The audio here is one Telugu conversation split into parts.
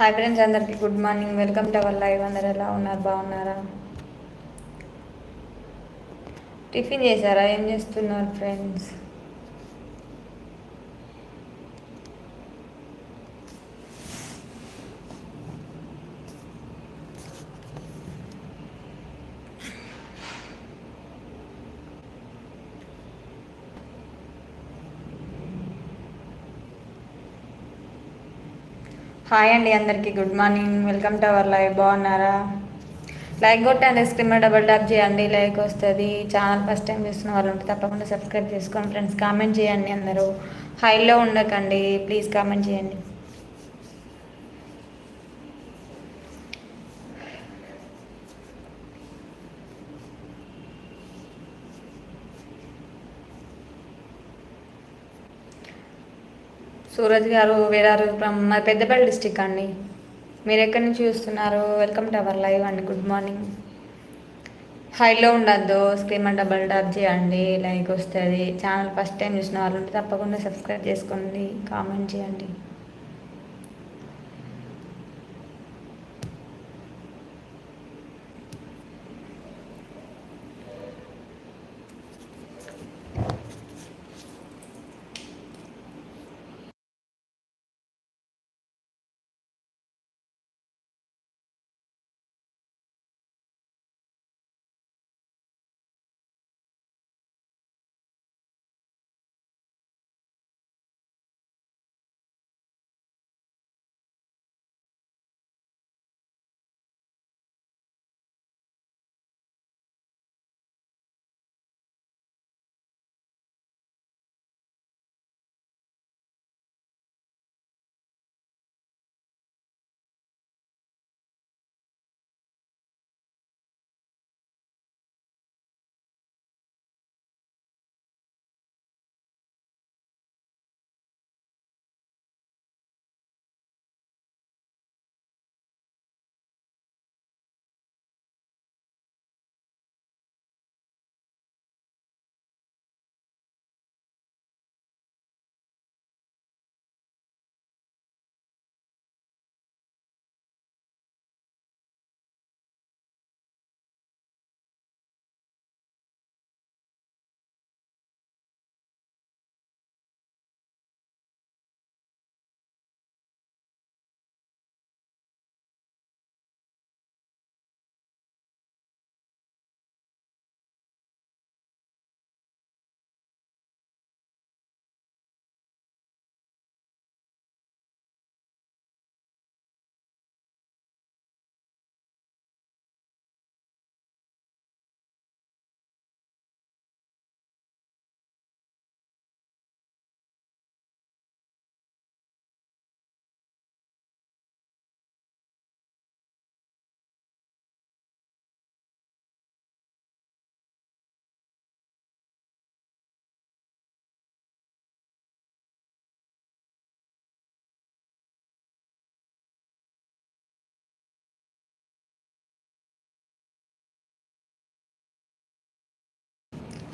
హాయ్ ఫ్రెండ్స్ అందరికీ good morning welcome to our live అందరు ఎలా ఉన్నారు? బాగున్నారా? టిఫిన్ చేశారా? ఏం చేస్తున్నారు ఫ్రెండ్స్ హాయ్ అండి అందరికీ good morning welcome to our live బాగున్నారా? లైక్ కొట్టండి స్క్రీన్ డబల్ ట్యాప్ చేయండి లైక్ వస్తుంది. ఛానల్ ఫస్ట్ టైం చూస్తున్న వాళ్ళు ఉంటే తప్పకుండా సబ్స్క్రైబ్ చేసుకోండి. ఫ్రెండ్స్ కామెంట్ చేయండి అందరూ. హైలో ఉండకండి. ప్లీజ్ కామెంట్ చేయండి. సూరజ్ గారు వేరారు ఫ్రమ్ మా పెద్దపల్లి డిస్టిక్ అండి. మీరు ఎక్కడి నుంచి చూస్తున్నారు? వెల్కమ్ టు అవర్ లైవ్ అండి. Good morning. హైలో ఉండద్దు. స్క్రీన్ డబల్ టాప్ చేయండి. లైక్ వస్తుంది. ఛానల్ ఫస్ట్ టైం చూసిన వాళ్ళు ఉంటే తప్పకుండా సబ్స్క్రైబ్ చేసుకోండి. కామెంట్ చేయండి.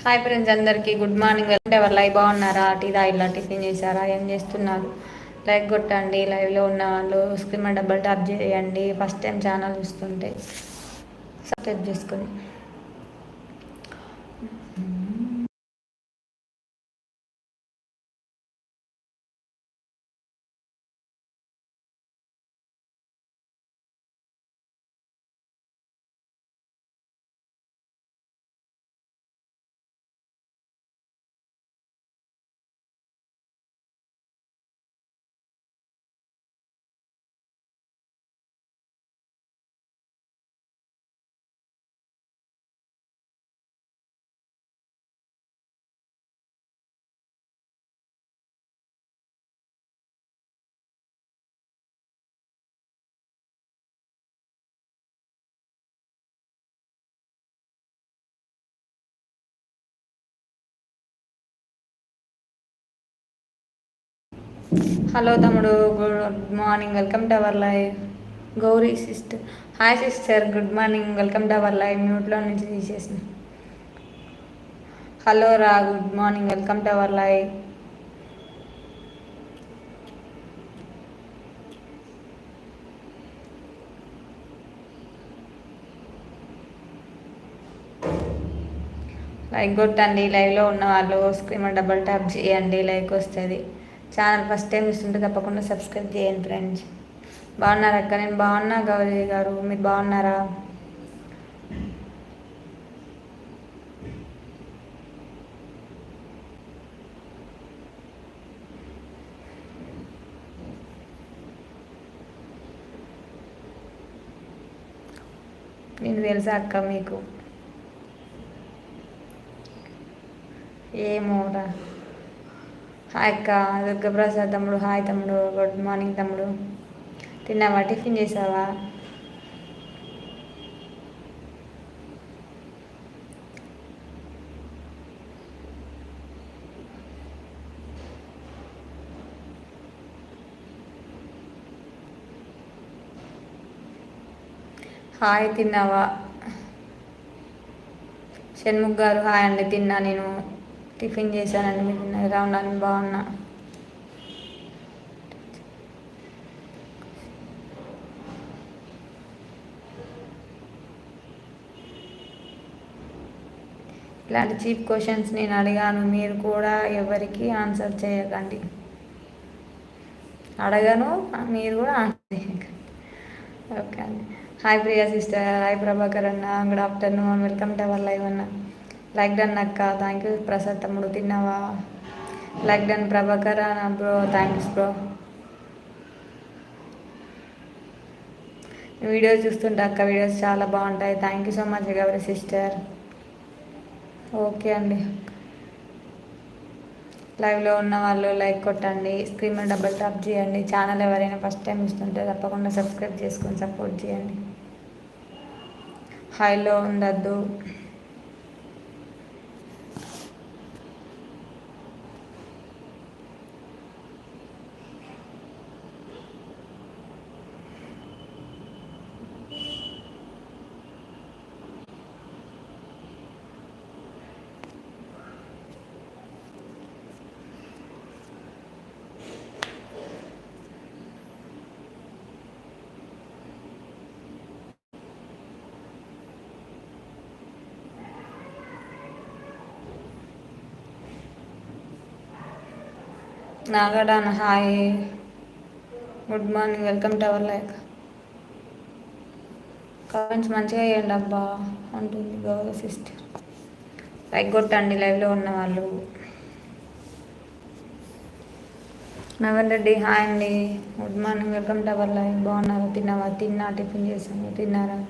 హాయ్ ఫ్రెండ్స్ అందరికీ గుడ్ మార్నింగ్. అంటే ఎవరు లైవ్ బాగున్నారా? టీ ఇలా టిఫిన్ చేశారా? ఏం చేస్తున్నారు? లైక్ కొట్టండి లైవ్లో ఉన్న వాళ్ళు స్క్రీన్ డబ్బల్ టాప్ చేయండి. ఫస్ట్ టైం ఛానల్ చూస్తుంటే సబ్స్క్రైబ్ చేసుకుని. హలో తమ్ముడు good morning welcome to our live. Gauri sister hi sister good morning welcome to our live. మ్యూట్లో నుంచి తీసేసిన. హలో రా good morning welcome to our live. Like కొట్టండి లైవ్లో ఉన్న వాళ్ళు స్క్రీన్ డబల్ ట్యాప్ చేయండి లైక్ వస్తుంది. ఛానల్ ఫస్ట్ టైం చూస్తుంటే తప్పకుండా సబ్స్క్రైబ్ చేయండి ఫ్రెండ్స్. బాగున్నారా అక్క? నేను బాగున్నా గౌరీ గారు. మీరు బాగున్నారా? నేను తెలుసా అక్క మీకు? ఏమోరా. హాయ్ అక్క దుర్గప్రసాద్ తమ్ముడు హాయ్ తమ్ముడు గుడ్ మార్నింగ్ తమ్ముడు. తిన్నావా? టిఫిన్ చేసావా? హాయ్ తిన్నావా? షణ్ముఖ్ గారు హాయ్ అండి తిన్నా నేను. టిఫిన్ చేశానండి మీరు ఎలా ఉన్నాను బాగున్నా. ఇలాంటి చీప్ క్వశ్చన్స్ నేను అడిగాను మీరు కూడా ఎవరికి ఆన్సర్ చేయకండి. అడగను మీరు కూడా ఆన్సర్ చేయకండి. ఓకే అండి. Hi Priya sister hi Prabhakar అన్న good afternoon welcome to our live అన్నా. లైక్ డన్ అక్క థ్యాంక్ యూ ప్రసాద్ తమ్ముడు తిన్నావా? లైక్ డన్ ప్రభాకర్ అన్న బ్రో థ్యాంక్స్ బ్రో వీడియోస్ చూస్తుంటే అక్క వీడియోస్ చాలా బాగుంటాయి. Thank you so much Gauri sister okay అండి. లైవ్లో ఉన్న వాళ్ళు లైక్ కొట్టండి స్క్రీన్ మీద డబుల్ టాప్ చేయండి. ఛానల్ ఎవరైనా ఫస్ట్ టైం ఇస్తుంటే తప్పకుండా సబ్స్క్రైబ్ చేసుకొని సపోర్ట్ చేయండి. హైలో ఉండద్దు. నాగడాన్ hi. Good morning welcome to our like. Comments మంచిగా వేయండి అబ్బా అంటుంది గౌరవ సిస్టర్. లైక్ కొట్టండి లైవ్లో ఉన్న వాళ్ళు. నవన్ రెడ్డి హాయ్ అండి. Good morning welcome to our బాగున్నారా? తిన్నావా? తిన్నా టిఫిన్ చేసాము తిన్నారా?